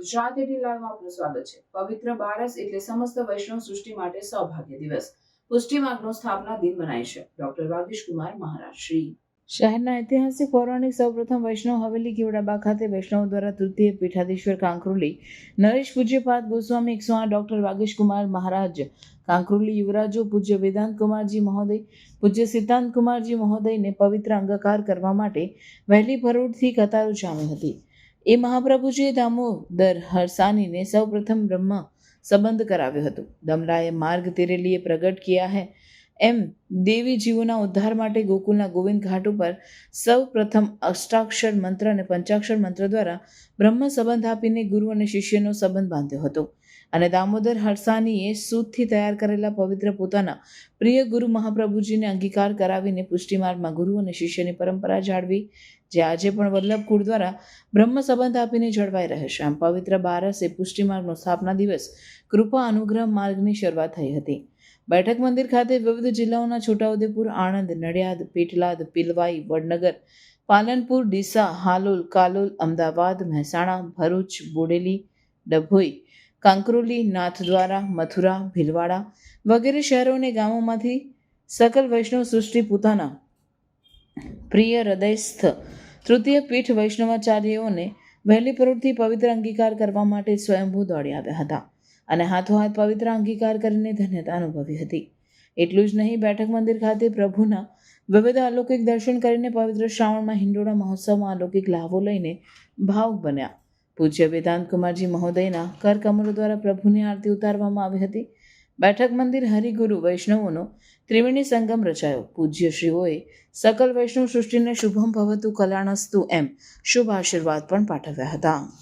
Gujarat at લાઈવમાં આપનું સ્વાગત છે. પવિત્ર બારસ એટલે સમસ્ત વૈષ્ણવ સૃષ્ટિ માટે સૌભાગ્ય દિવસ. પુષ્ટિ માર્ગનો સ્થાપના દિન મનાય છે. ડોક્ટર વાગીશ કુમાર મહારાજ શ્રી શહેરના ઐતિહાસિક પૌરાણિક સૌપ્રથમ વૈષ્ણવ હવેલી કેવડાબા ખાતે વૈષ્ણવ દ્વારા તૃતીય પીઠાધીશ્વર કાંકરોલી. નરેશ પૂજ્યપાદ ગોસ્વામી એકસો આઠ, ડૉક્ટર વાગીશ કુમાર, મહારાજ. કાંકરોલી યુવરાજો પૂજ્ય વેદાંત કુમારજી મહોદય, પૂજ્ય સિદ્ધાંત કુમારજી મહોદયને પવિત્ર અંગકાર કરવા માટે વહેલી ભરૂડથી કતારો જામી હતી. એ મહાપ્રભુજીએ દામોદર હરસાનીને સૌપ્રથમ બ્રહ્મ સંબંધ કરાવ્યો હતો. દમરાએ માર્ગ તેરેલીએ પ્રગટ કિયા હૈ. એમ દેવી જીવોના ઉદ્ધાર માટે ગોકુલના ગોવિંદ ઘાટ ઉપર સૌ પ્રથમ અષ્ટાક્ષર મંત્ર અને પંચાક્ષર મંત્ર દ્વારા બ્રહ્મ સંબંધ આપીને ગુરુ અને શિષ્યનો સંબંધ બાંધ્યો હતો. અને દામોદર હરસાનીએ સૂતથી તૈયાર કરેલા પવિત્ર પોતાના પ્રિય ગુરુ મહાપ્રભુજીને અંગીકાર કરાવીને પુષ્ટિમાર્ગમાં ગુરુ અને શિષ્યની પરંપરા જાળવી જે આજે પણ વલ્લભકુળ દ્વારા બ્રહ્મ સંબંધ આપીને જળવાઈ રહે છે. આમ પવિત્ર બારસે પુષ્ટિમાર્ગનો સ્થાપના દિવસ કૃપા અનુગ્રહ માર્ગની શરૂઆત થઈ હતી. બેઠક મંદિર ખાતે વિવિધ જિલ્લાઓના છોટાઉદેપુર, આણંદ, નડિયાદ પેટલાદ પિલવાઈ, વડનગર, પાલનપુર, ડીસા, હાલોલ, કાલોલ, અમદાવાદ, મહેસાણા, ભરૂચ, બોડેલી, ડભોઈ, કાંકરોલી, નાથદ્વારા, મથુરા, ભીલવાડા વગેરે શહેરો અને ગામોમાંથી સકલ વૈષ્ણવ સૃષ્ટિ પોતાના પ્રિય હૃદયસ્થ તૃતીય પીઠ વૈષ્ણવાચાર્યોને વહેલી પ્રવૃત્તિ પવિત્ર અંગીકાર કરવા માટે સ્વયંભૂ દોડી આવ્યા હતા અને હાથોહાથ પવિત્ર અંગીકાર કરીને ધન્યતા અનુભવી હતી. એટલું જ નહીં, બેઠક મંદિર ખાતે પ્રભુના વિવિધ અલૌકિક દર્શન કરીને પવિત્ર શ્રાવણમાં હિંડોળા મહોત્સવમાં અલૌકિક લાભો લઈને ભાવુક બન્યા. પૂજ્ય વેદાંત કુમારજી મહોદયના કરકમલો દ્વારા પ્રભુની આરતી ઉતારવામાં આવી હતી. બેઠક મંદિર હરિગુરુ વૈષ્ણવોનો ત્રિવેણી સંગમ રચાયો. પૂજ્ય શ્રીઓએ સકલ વૈષ્ણવ સૃષ્ટિને શુભમ ભવતુ કલ્યાણસ્તુ એમ શુભ આશીર્વાદ પણ પાઠવ્યા હતા.